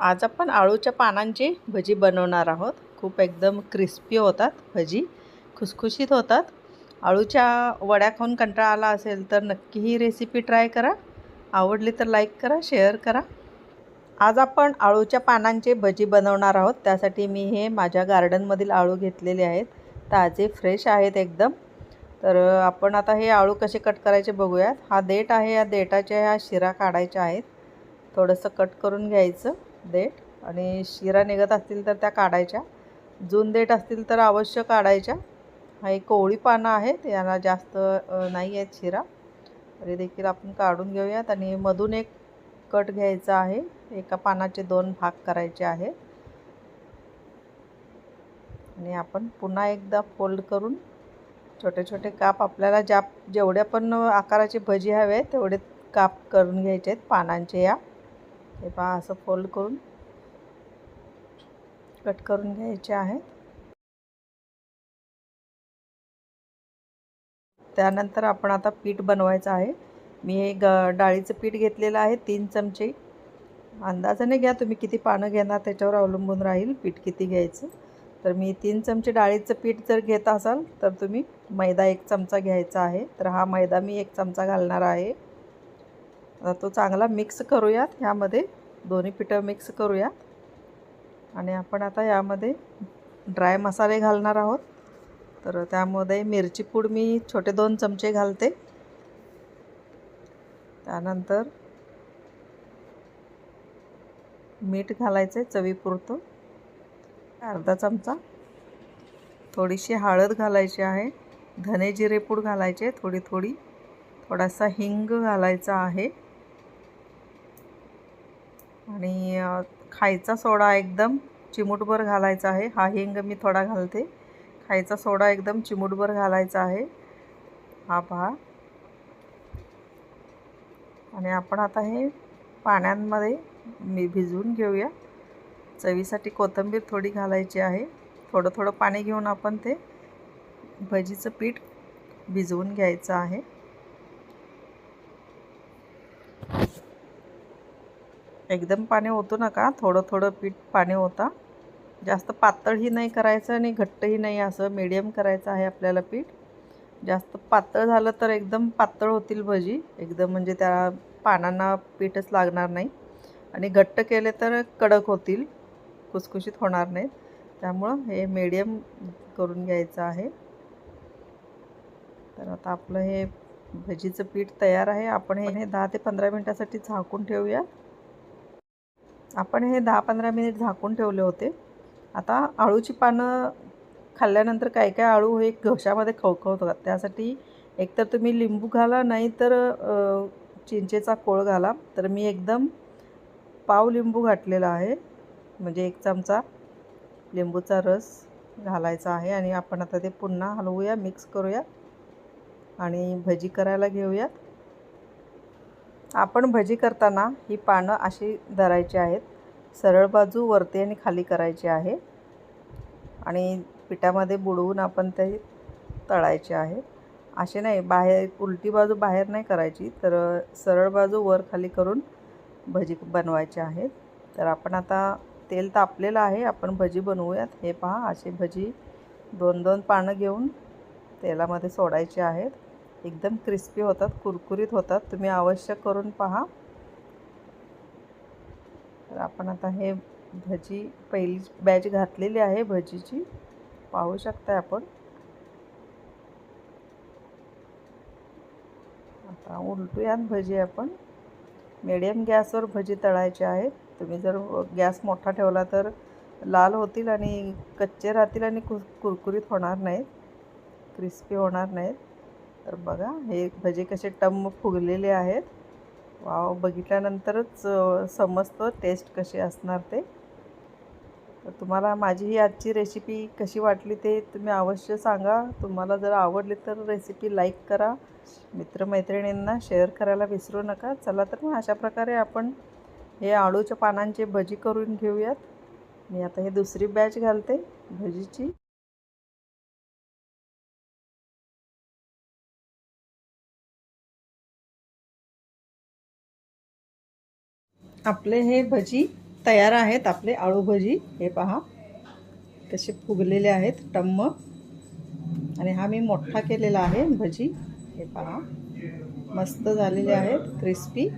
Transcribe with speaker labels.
Speaker 1: आज आपण आळूच्या पानांची भजी बनवणार आहोत. खूप एकदम क्रिस्पी होतात भजी खुसखुशीत होतात. आळूच्या वड्या खाऊन कंटाळा आला असेल तर नक्की ही रेसिपी ट्राय करा. आवडली तर लाईक करा शेअर करा. आज आपण आळूच्या पानांचे भजी बनवणार आहोत. त्यासाठी मी हे माझ्या गार्डनमधील आळू घेतलेले आहेत. ताजे फ्रेश आहेत एकदम. तर आपण आता हे आळू कसे कट करायचे बघूयात. हा देठ आहे या देठाच्या ह्या शिरा काढायच्या आहेत. थोडंसं कट करून घ्यायचं. देठ आणि शिरा निघत असतील तर त्या काढायच्या. जून देठ असतील तर अवश्य काढायच्या. हा एक कोवळी पानं आहेत यांना जास्त नाही आहेत शिरा. तरी देखील आपण काढून घेऊयात आणि मधून एक कट घ्यायचा आहे. एका पानाचे दोन भाग करायचे आहेत. आणि आपण पुन्हा एकदा फोल्ड करून छोटे छोटे काप आपल्याला ज्या जेवढ्या पण आकाराचे भजी हवे आहेत तेवढे काप करून घ्यायचे आहेत पानांचे या. हे पहा असं फोल्ड करून कट करून घ्यायचे आहेत. त्यानंतर आपण आता पीठ बनवायचं आहे. मी हे ग डाळीचं पीठ घेतलेलं आहे तीन चमचे. अंदाजाने घ्या तुम्ही किती पानं घेणार त्याच्यावर अवलंबून राहील पीठ किती घ्यायचं. तर मी तीन चमचे डाळीचं पीठ जर घेत असाल तर तुम्ही मैदा एक चमचा घ्यायचा आहे. तर हा मैदा मी एक चमचा घालणार आहे. आता तो चांगला मिक्स करूयात. ह्यामध्ये दोन्ही पिठं मिक्स करूयात. आणि आपण आता यामध्ये ड्राय मसाले घालणार आहोत. तर त्यामध्ये मिरची पूड मी छोटे दोन चमचे घालते. त्यानंतर मीठ घालायचं आहे चवीपुरतं. अर्धा चमचा. थोडीशी हळद घालायची आहे. धने जिरेपूड घालायचे. थोडी थोडी. थोडासा हिंग घालायचा आहे. आणि खायचा सोडा एकदम चिमूटभर घालायचा आहे. हा हिंग मी थोडा घालते. खायचा सोडा एकदम चिमूटभर घालायचा आहे. हा पहा. आणि आपण आता हे पाण्यामध्ये मी भिजवून घेऊया. चवीसाठी कोथिंबीर थोडी घालायची आहे. थोडं थोडं पाणी घेऊन आपण ते भजीचं पीठ भिजवून घ्यायचं आहे. एकदम पाणी ओतू नका. थोडं थोडं पीठ पाणी ओता. जास्त पातळही नाही करायचं आणि घट्टही नाही असं मीडियम करायचं आहे आपल्याला पीठ. जास्त पातळ झालं तर एकदम पातळ होतील भजी. एकदम म्हणजे त्या पानांना पीठच लागणार नाही. आणि घट्ट केले तर कडक होतील. कुसकुशीत होणार नाहीत. त्यामुळं हे मीडियम करून घ्यायचं आहे. तर आता आपलं हे भजीचं पीठ तयार आहे. आपण हे हे दहा ते पंधरा मिनटासाठी झाकून ठेवूया. आपण हे दहा पंधरा मिनिट झाकून ठेवले होते. आता आळूची पानं खाल्ल्यानंतर काय काय आळू हे घशामध्ये खवखवतात त्यासाठी एकतर तुम्ही लिंबू घाला नाही तर चिंचेचा कोळ घाला. तर मी एकदम पाव लिंबू घातलेला आहे. म्हणजे एक चमचा लिंबूचा रस घालायचा आहे आणि आपण आता ते पुन्हा हलवूया मिक्स करूया आणि भजी करायला घेऊयात आपण भजी करताना ही पानं अशी धरायची आहेत. सरळ बाजू वरती आणि खाली करायची आहे. आणि पिठामध्ये बुडवून आपण ते तळायचे आहे. असे नाही बाहेर उलटी बाजू बाहेर नाही करायची तर सरळ बाजू वर खाली करून भजी बनवायचे आहेत. तर आपण आता तेल तापलेलं आहे आपण भजी बनवूयात. हे पहा असे भजी दोन दोन पानं घेऊन तेलामध्ये सोडायचे आहेत. एकदम क्रिस्पी होतात कुरकुरीत होतात. तुम्ही अवश्य करून पहा. तर आपण आता हे भजी पहिली बॅच घातलेली आहे भजीची. पाहू शकता आपण. आता उलटूयात भजी आपण. मिडियम गॅसवर भजी तळायची आहेत तुम्ही जर गॅस मोठा ठेवला तर लाल होतील आणि कच्चे राहतील आणि कुर कुरकुरीत होणार नाहीत. क्रिस्पी होणार नाहीत. तर बघा हे भजे कसे टम्म फुगलेले आहेत. वाव बघितल्यानंतरच समजतं टेस्ट कशी असणार ते. तर तुम्हाला माझी ही आजची रेसिपी कशी वाटली ते तुम्ही अवश्य सांगा. तुम्हाला जर आवडली तर रेसिपी लाईक करा. मित्रमैत्रिणींना शेअर करायला विसरू नका. चला तर मग अशा प्रकारे आपण हे आळूच्या पानांचे भजी करून घेऊयात. मी आता हे दुसरी बॅच घालते भजीची. आपले हे भजी तयार आहेत आपले आळू भजी हे पहा. कसे फुगलेले आहेत टम्म. आणि हा मी मोठा केलेला आहे भजी हे पहा. मस्त झालेले आहेत क्रिस्पी.